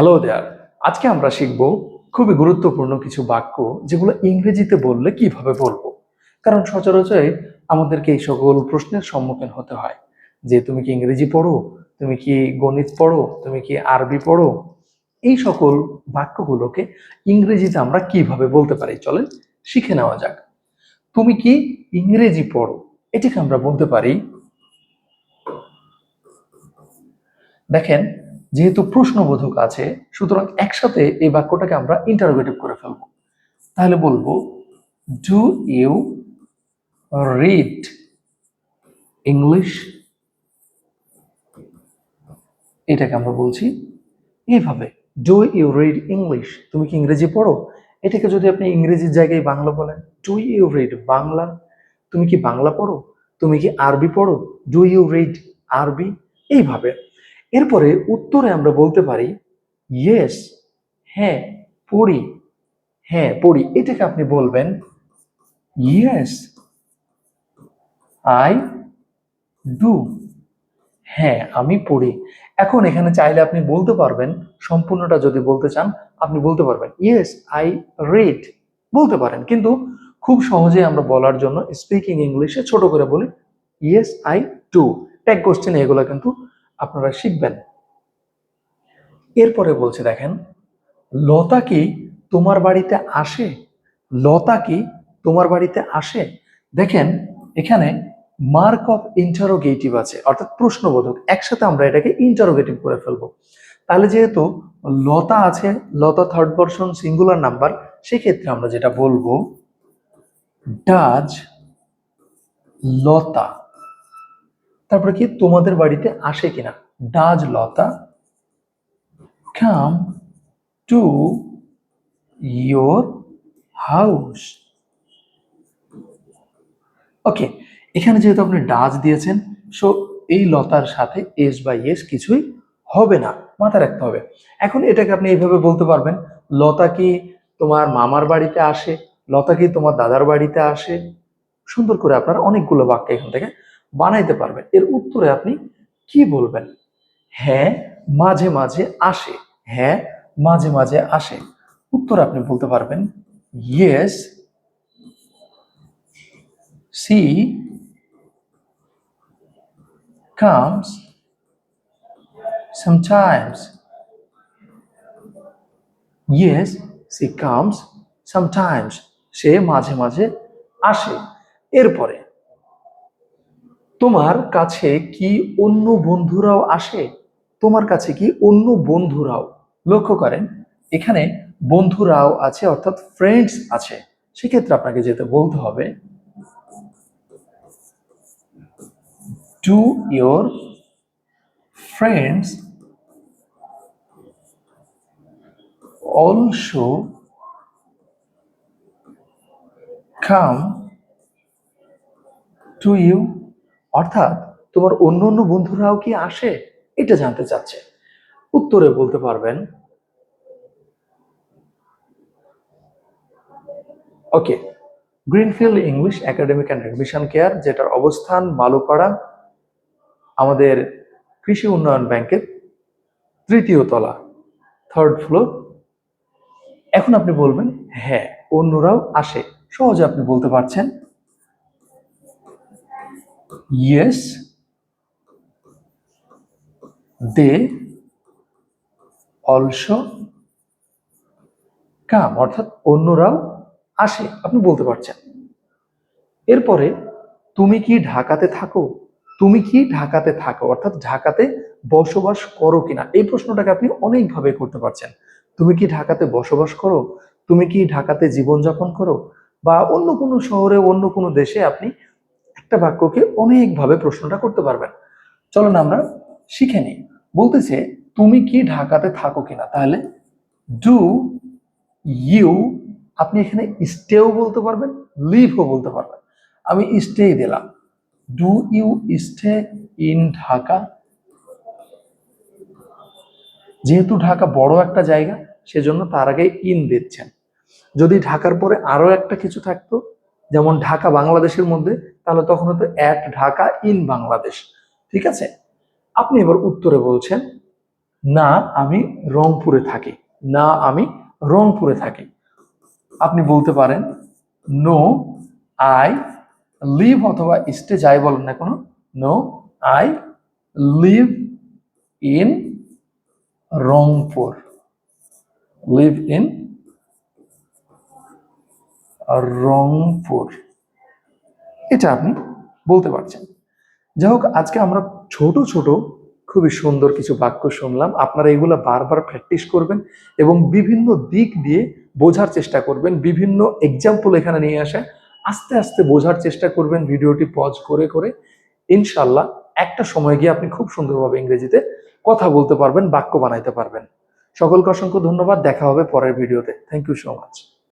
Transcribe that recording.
Hello দেয়ার আজকে আমরা শিখব খুবই গুরুত্বপূর্ণ কিছু বাক্য যেগুলো ইংরেজিতে বললে কীভাবে বলব? কারণ সচরাচর আমাদেরকে এই সকল প্রশ্নের সম্মুখীন হতে হয়। যে তুমি কি ইংরেজি পড়ো? তুমি কি গণিত পড়ো? তুমি কি আরবি পড়ো? এই সকল বাক্যগুলোকে ইংরেজিতে আমরা কীভাবে বলতে পারি? চলেন শিখে নেওয়া যাক। তুমি কি ইংরেজি পড়ো? এটিকে আমরা বলতে পারি, দেখেন যেহেতু প্রশ্নবোধক আছে, সুতরাং একসাথে এই বাক্যটাকে আমরা ইন্টারোগেটিভ করে ফেলব। তাহলে বলব ডু ইউ রিড ইংলিশ এটাকে আমরা বলছি, এইভাবে ডু ইউ রিড ইংলিশ তুমি কি ইংরেজি পড়ো? এটাকে যদি আপনি ইংরেজির জায়গায় বাংলা বলেন ডু ইউ রিড বাংলা? তুমি কি বাংলা পড়ো? তুমি কি আরবি পড়ো? ডু ইউ রিড আরবি? এইভাবে। এরপরে উত্তরে আমরা বলতে পারি ইয়েস হ্যাঁ পড়ি হ্যাঁ পড়ি। এটাকে আপনি বলবেন ইয়েস আই ডু হ্যাঁ আমি পড়ি। এখন এখানে চাইলে আপনি বলতে পারবেন, সম্পূর্ণটা যদি বলতে চান, আপনি বলতে পারবেন ইয়েস আই রিড বলতে পারেন। কিন্তু খুব সহজে আমরা বলার জন্য স্পিকিং ইংলিশে ছোট করে বলি yes I to tag question এগুলো কিন্তু আপনারা শিখবেন। এরপরে বলছে, দেখেন, লতা কি তোমার বাড়িতে আসে? লতা কি তোমার বাড়িতে আসে? দেখেন, এখানে মার্ক অফ ইন্টারোগেটিভ আছে, অর্থাৎ প্রশ্নবোধক। একসাথে আমরা এটাকে ইন্টারোগেটিভ করে ফেলব। তাহলে যেহেতু লতা আছে, Lata third person singular number সেক্ষেত্রে আমরা যেটা বলব, ডাজ লতা তারপরে কি তোমাদের বাড়িতে আসে কিনা? Does Lata, come to your house. Okay, এখানে যেহেতু আপনি ডাজ দিয়েছেন, সো এই লতার সাথে এস বাই এস কিছুই হবে না, মাথায় রাখতে হবে। এখন এটাকে আপনি এইভাবে বলতে পারবেন, লতা কি তোমার মামার বাড়িতে আসে, লতা কি তোমার দাদার বাড়িতে আসে? সুন্দর করে আপনারা অনেকগুলো বাক্য এখান থেকে বানাইতে পারবেন। এর উত্তরে আপনি কি বলবেন? হ্যাঁ মাঝে মাঝে আসে। হ্যাঁ মাঝে মাঝে আসে। উত্তরে আপনি বলতে পারবেন yes she comes sometimes. Yes, she comes sometimes. সে মাঝে মাঝে আসে। এরপরে তোমার কাছে কি অন্য বন্ধুরাও আসে? তোমার কাছে কি অন্য বন্ধুরাও? লক্ষ্য করেন, এখানে বন্ধুরাও আছে, অর্থাৎ ফ্রেন্ডস আছে। সেক্ষেত্রে আপনাকে যেতে বলতে হবে do your friends also come to you অর্থাৎ তোমার অন্য অন্য বন্ধুরাও কি আসে? এটা জানতে চাচ্ছে। উত্তরে বলতে পারবেন, okay, Greenfield English academic and admission care, যেটার অবস্থান মালুপাড়া, আমাদের কৃষি উন্নয়ন ব্যাংকের তৃতীয় তলা থার্ড ফ্লোর এখন আপনি বলবেন হ্যাঁ অন্যরাও আসে। সহজে আপনি বলতে পারছেন। ইয়েস দে অলসো কাম অর্থাৎ অন্যরাও আসে। আপনি বলতে পারছেন। এরপরে তুমি কি ঢাকাতে থাকো? তুমি কি ঢাকাতে থাকো? অর্থাৎ ঢাকাতে বসবাস করো কিনা? এই প্রশ্নটাকে আপনি অনেকভাবে করতে পারছেন। তুমি কি ঢাকাতে বসবাস করো? তুমি কি ঢাকাতে জীবনযাপন করো? বা অন্য কোনো শহরে, অন্য কোনো দেশে আপনি একটা বাক্যকে অনেকভাবে প্রশ্নটা করতে পারবেন। চলো না আমরা শিখে নিই। বলতেছে, তুমি কি ঢাকাতে থাকো কিনা? তাহলে ডু ইউ আপনি এখানে স্টেও বলতে পারবেন লিভও বলতে পারবেন। আমি স্টে দিলাম। Do you stay in Dhaka? যেহেতু ঢাকা বড় একটা জায়গা, সেজন্য তার আগে ইন দিচ্ছেন। যদি ঢাকার পরে আরও একটা কিছু থাকতো, যেমন ঢাকা বাংলাদেশের মধ্যে তাহলে তখন হতো অ্যাট ঢাকা ইন বাংলাদেশ। ঠিক আছে? আপনি এবার উত্তরে বলছেন, না, আমি রংপুরে থাকি। না, আমি রংপুরে থাকি। আপনি বলতে পারেন, নো, আই লিভ অথবা স্টে যাই বলেন না কোনো, no, I live in Rangpur. Live in Rangpur. এটা আপনি বলতে পারছেন। যাই হোক আজকে আমরা ছোট ছোট, খুবই সুন্দর কিছু বাক্য শুনলাম। আপনারা এগুলো বারবার প্র্যাকটিস করবেন এবং বিভিন্ন দিক দিয়ে বোঝার চেষ্টা করবেন। বিভিন্ন এক্সাম্পল এখানে নিয়ে আসে। আস্তে আস্তে বোঝার চেষ্টা করবেন, ভিডিওটি পজ করে করে। ইনশাল্লাহ একটা সময় গিয়ে আপনি খুব সুন্দরভাবে ইংরেজিতে কথা বলতে পারবেন, বাক্য বানাইতে পারবেন। সকলকে অসংখ্য ধন্যবাদ। দেখা হবে পরের ভিডিওতে। Thank you so much